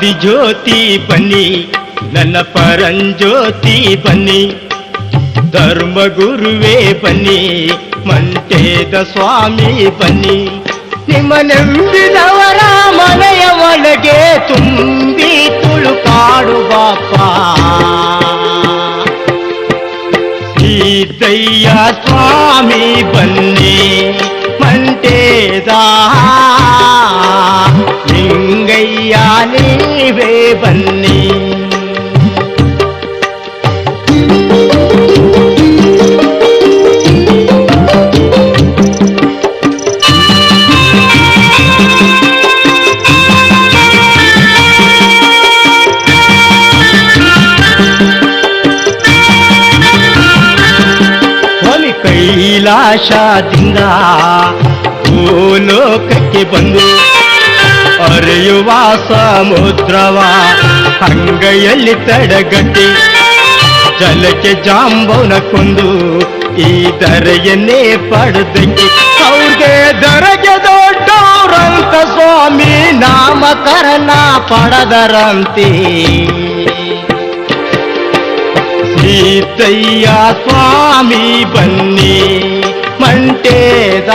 ಆದಿಜ್ಯೋತಿ ಬನ್ನಿ, ನನ್ನ ಪರಂಜ್ಯೋತಿ ಬನ್ನಿ ಧರ್ಮಗುರುವೇ ಬನ್ನಿ ಮಂಟೇದ ಸ್ವಾಮಿ ಬನ್ನಿ. ನಿಮ್ಮ ನೆಂಬಿದವರ ಮನೆಯ ಒಳಗೆ ತುಂಬಿ ತುಳುಕಾಡುವಪ್ಪ ಸೀತಯ್ಯ ಸ್ವಾಮಿ ಬನ್ನಿ ಮಂಟೇದ ಲಿಂಗಯ್ಯ ನೀವೇ ಬನ್ನಿ ಸ್ವಾಮಿ ಕೈಲಾಸದಿಂದ ಭೂಲೋಕಕ್ಕೆ ಬಂದು ಅರೆಯುವ ಸಮುದ್ರವ ಅಂಗೈಯಲ್ಲಿ ತಡಗಟ್ಟಿ, ಜಲಕ್ಕೆ ಜಾಂಬವನ ಕೊಂದು, ಈ ದರೆಯನ್ನೇ ಪಡೆದಕ್ಕೆ ಅವ್ರಿಗೆ ದರಗೆ ದೊಡ್ಡವರಂತ ಸ್ವಾಮಿ ನಾಮಕರಣ ಪಡೆದರಂತೆ. ಸೀತಯ್ಯ ಸ್ವಾಮಿ ಬನ್ನಿ, ಮಂಟೇದ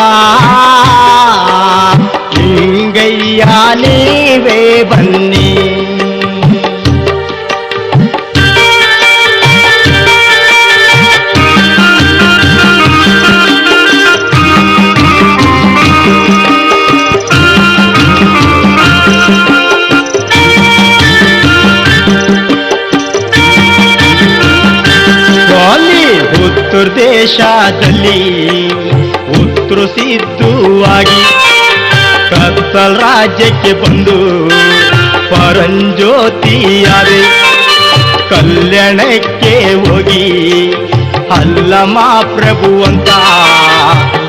ದೇಶದಲ್ಲಿ ಉತ್ತರ ಸಿದ್ಧವಾಗಿ ಕತ್ತಲ್ ರಾಜ್ಯಕ್ಕೆ ಬಂದು ಪರಂಜ್ಯೋತಿಯಾದೆ ಕಲ್ಯಾಣಕ್ಕೆ ಹೋಗಿ ಅಲ್ಲಮ ಪ್ರಭು ಅಂತ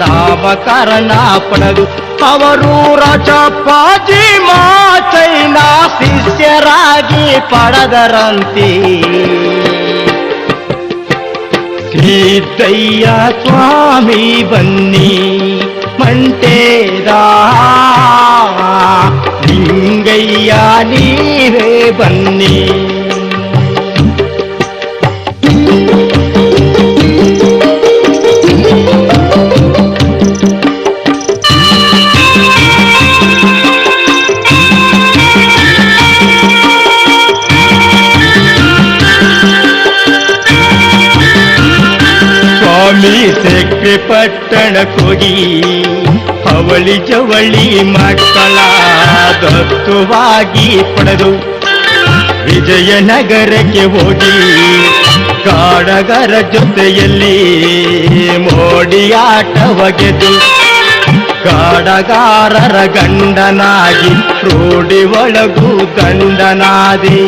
ನಾಮಕರಣ ಪಡೆದು ಅವರು ರಜಪಾಜಿ ಮಾತೈನ ಶಿಷ್ಯರಾಗಿ ಪಡೆದರಂತೆ. ಸೀತಯ್ಯ ಸ್ವಾಮಿ ಬನ್ನಿ ಮಂಟೇದ ಲಿಂಗಯ್ಯ ನೀವೇ ಬನ್ನಿ ಸ್ವಾಮಿ ಸೆಕ್ರೆ ಪಟ್ಟಣಕ್ಕೋಗಿ ಅವಳಿ ಜವಳಿ ಮಕ್ಕಳ ದತ್ತುವಾಗಿ ಪಡೆದು. ವಿಜಯನಗರಕ್ಕೆ ಹೋಗಿ, ಕಾಡಗರ ಜೊತೆಯಲ್ಲಿ ಮೋಡಿಯಾಟವ ಗೆದ್ದು ಕಾಡಗಾರರ ಗಂಡನಾಗಿ ರೂಢಿ ಒಳಗು ದಂಡನಾದಿ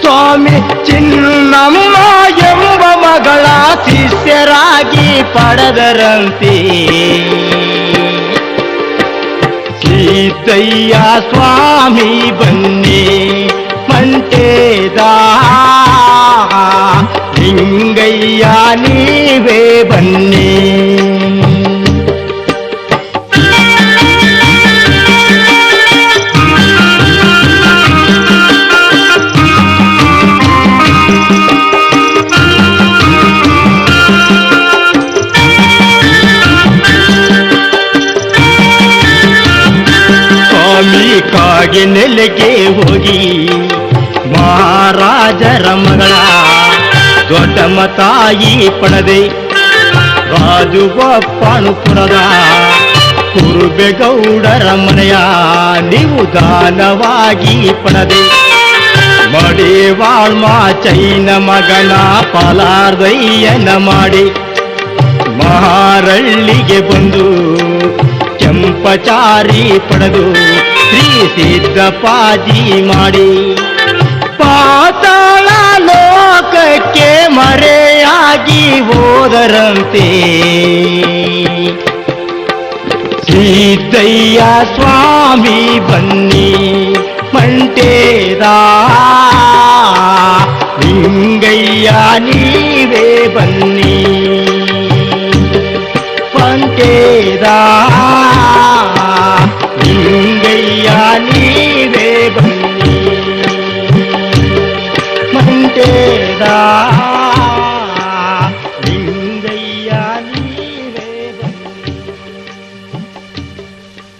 ಸ್ವಾಮಿ ಚಿನ್ನಮ್ಮ ಪಡೆದರಂತೆ ಸೀತಯ್ಯ ಸ್ವಾಮಿ ಬನ್ನಿ ಮಂಟೇದ ಲಿಂಗಯ್ಯ ನೀವೇ ಬನ್ನಿ ನೆಲೆಗೆ ಹೋಗಿ ಮಹಾರಾಜರ ಮಗಳ ದೊಡ್ಡಮ್ಮ ತಾಯಿ ಪಡೆದೆ ರಾಜುಗೊಪ್ಪಣುಪುರದ ಕುರುಬೆಗೌಡರ ಮನೆಯ ನೀವು ದಾನವಾಗಿ ಪಡೆದೆ ಮಡಿವಾಳ್ಮ ಚೈನ ಮಗನ ಪಾಲಾರ್ದಯ್ಯನ ಮಾಡಿ ಮಹಾರಳ್ಳಿಗೆ ಬಂದು ಕೆಂಪಚಾರಿ ಪಡೆದು ಶ್ರೀ ಸಿದ್ದಪಾಜಿ ಮಾಡಿ. ಪಾತಾಳ ಲೋಕಕ್ಕೆ ಮರೆಯಾಗಿ ಹೋದರಂತೆ. ಸೀತಯ್ಯ ಸ್ವಾಮಿ ಬನ್ನಿ ಮಂಟೇದ. ಲಿಂಗಯ್ಯ ನೀವೇ ಬನ್ನಿ.